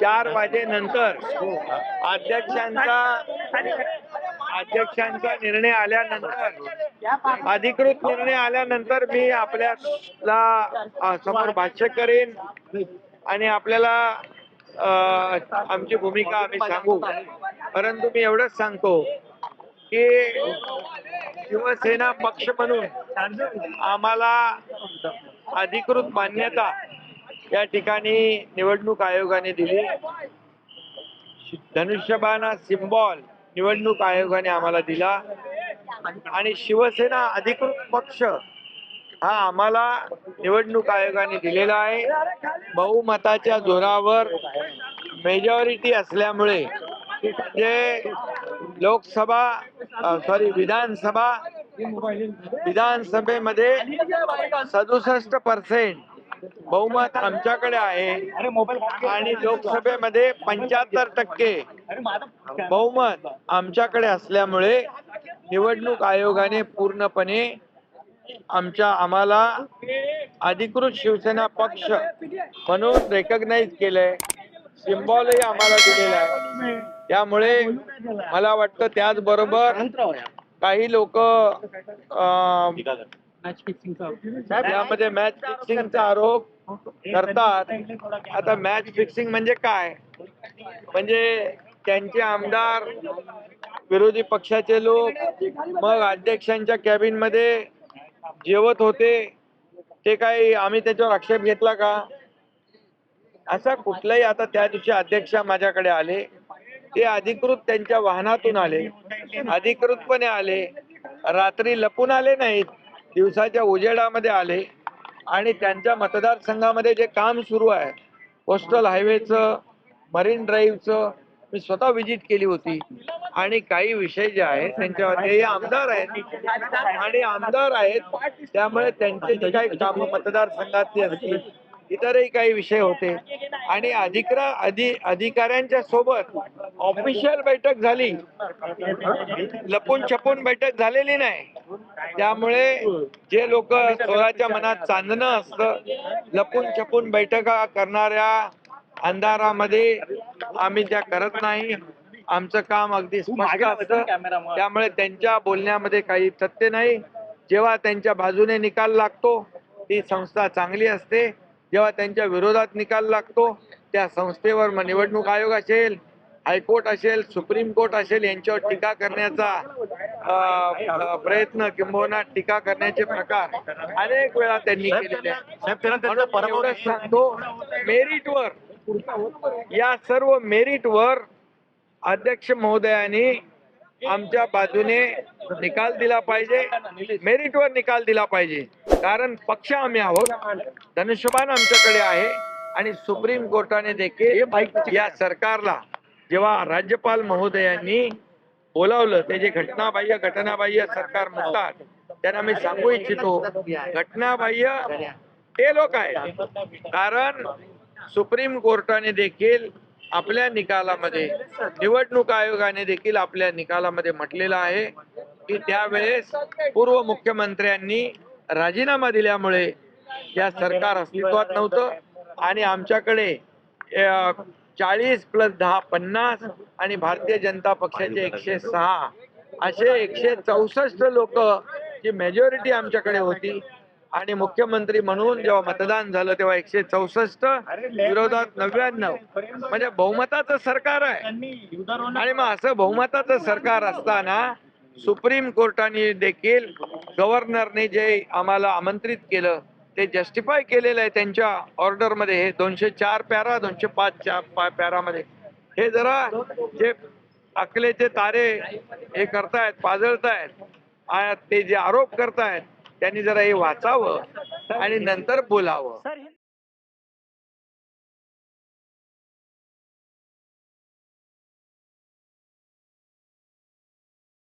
चार वाजेनंतर अध्यक्षांचा अध्यक्षांचा निर्णय आल्यानंतर अधिकृत निर्णय आल्यानंतर मी आपल्याला समोर भाष्य करेन आणि आपल्याला आमची भूमिका आम्ही सांगू. परंतु मी एवढंच सांगतो की शिवसेना पक्ष म्हणून आम्हाला अधिकृत मान्यता या ठिकाणी निवडणूक आयोगाने दिली. धनुष्यबाणा सिम्बॉल निवडणूक आयोगाने आम्हाला दिला. आणि शिवसेना अधिकृत पक्ष हा आम्हाला निवडणूक आयोगाने दिलेला आहे. बहुमताच्या जोरावर मेजॉरिटी असल्यामुळे जे लोकसभा सॉरी विधानसभा विधानसभेमध्ये सदुसष्ट पर्सेंट बहुमत आमच्याकडे आहे. आणि लोकसभेमध्ये पंच्याहत्तर टक्के बहुमत आमच्याकडे असल्यामुळे निवडणूक आयोगाने पूर्णपणे आमच्या आम्हाला अधिकृत शिवसेना पक्ष म्हणून रेकग्नाइज केलंय. सिम्बॉलही आम्हाला दिलेला आहे. त्यामुळे मला वाटतं त्याचबरोबर काही लोक यामध्ये मॅच फिक्सिंगचा आरोप करतात. आता मॅच फिक्सिंग म्हणजे काय? म्हणजे त्यांचे आमदार विरोधी पक्षाचे लोक मग अध्यक्षांच्या कॅबिनमध्ये जेवत होते. ते काही आम्ही त्याच्यावर आक्षेप घेतला का? असा कुठलाही आता त्या दिवशी अध्यक्ष माझ्याकडे आले. ते अधिकृत त्यांच्या वाहनातून आले. अधिकृतपणे आले. रात्री लपून आले नाहीत. दिवसाच्या उजेडामध्ये आले आणि त्यांच्या मतदारसंघामध्ये जे काम सुरू आहे कोस्टल हायवेचं मरीन ड्राईव्हचं मी स्वतः व्हिजिट केली होती. आणि काही विषय जे आहेत त्यांच्यावर हे आमदार आहेत आणि आमदार आहेत त्यामुळे त्यांचे जे काही कामं मतदारसंघातले असतील इतरही काही विषय होते. आणि अधिकरा अधि अधिकाऱ्यांच्या सोबत ऑफिशियल बैठक झाली. लपून छपून बैठक झालेली नाही. त्यामुळे जे लोक स्वतःच्या मनात चांदणं असतं लपून छपून बैठका करणाऱ्या अंधारामध्ये आम्ही त्या करत नाही. आमचं काम अगदी स्पष्ट असतं. त्यामुळे त्यांच्या बोलण्यामध्ये काही सत्य नाही. जेव्हा त्यांच्या बाजूने निकाल लागतो ती संस्था चांगली असते. जेव्हा त्यांच्या विरोधात निकाल लागतो त्या संस्थेवर मग निवडणूक आयोग असेल हायकोर्ट असेल सुप्रीम कोर्ट असेल यांच्यावर टीका करण्याचा प्रयत्न किंबहुना टीका करण्याचे प्रकार अनेक वेळा त्यांनी केलेले आहेत. सांगतो मेरिटवर या सर्व मेरिटवर अध्यक्ष महोदयांनी आमच्या बाजूने निकाल दिला पाहिजे मेरिटवर निकाल दिला पाहिजे. कारण पक्ष आम्ही आहोत धनुष्यबाण आमच्याकडे आहे आणि सुप्रीम कोर्टाने देखील या सरकारला जेव्हा राज्यपाल महोदयांनी बोलावलं ते जे घटनाबाह्य घटनाबाह्य सरकार म्हणतात त्यांना मी सांगू इच्छितो घटनाबाह्य ते लोक आहेत. कारण सुप्रीम कोर्टाने देखील आपल्या निकालामध्ये निवडणूक आयोगाने देखील आपल्या निकालामध्ये म्हटलेलं आहे की त्यावेळेस पूर्व मुख्यमंत्र्यांनी राजीनामा दिल्यामुळे या सरकार अस्तित्वात नव्हतं आणि आमच्याकडे चाळीस प्लस दहा पन्नास आणि भारतीय जनता पक्षाचे एकशे सहा असे एकशे चौसष्ट लोक जी मेजॉरिटी आमच्याकडे होती आणि मुख्यमंत्री म्हणून जेव्हा मतदान झालं तेव्हा एकशे चौसष्ट विरोधात नव्याण्णव. म्हणजे बहुमताचं सरकार आहे. आणि मग असं बहुमताचं सरकार असताना सुप्रीम कोर्टाने देखील गव्हर्नरने जे आम्हाला आमंत्रित केलं ते जस्टिफाय केलेलं आहे त्यांच्या ऑर्डरमध्ये. हे दोनशे चार पॅरा दोनशे पाच चार पा- पॅरामध्ये. हे जरा जे अकलेचे तारे हे करतायत पाजळतायत. ते जे आरोप करतायत त्यांनी जरा हे वाचावं आणि नंतर बोलावं.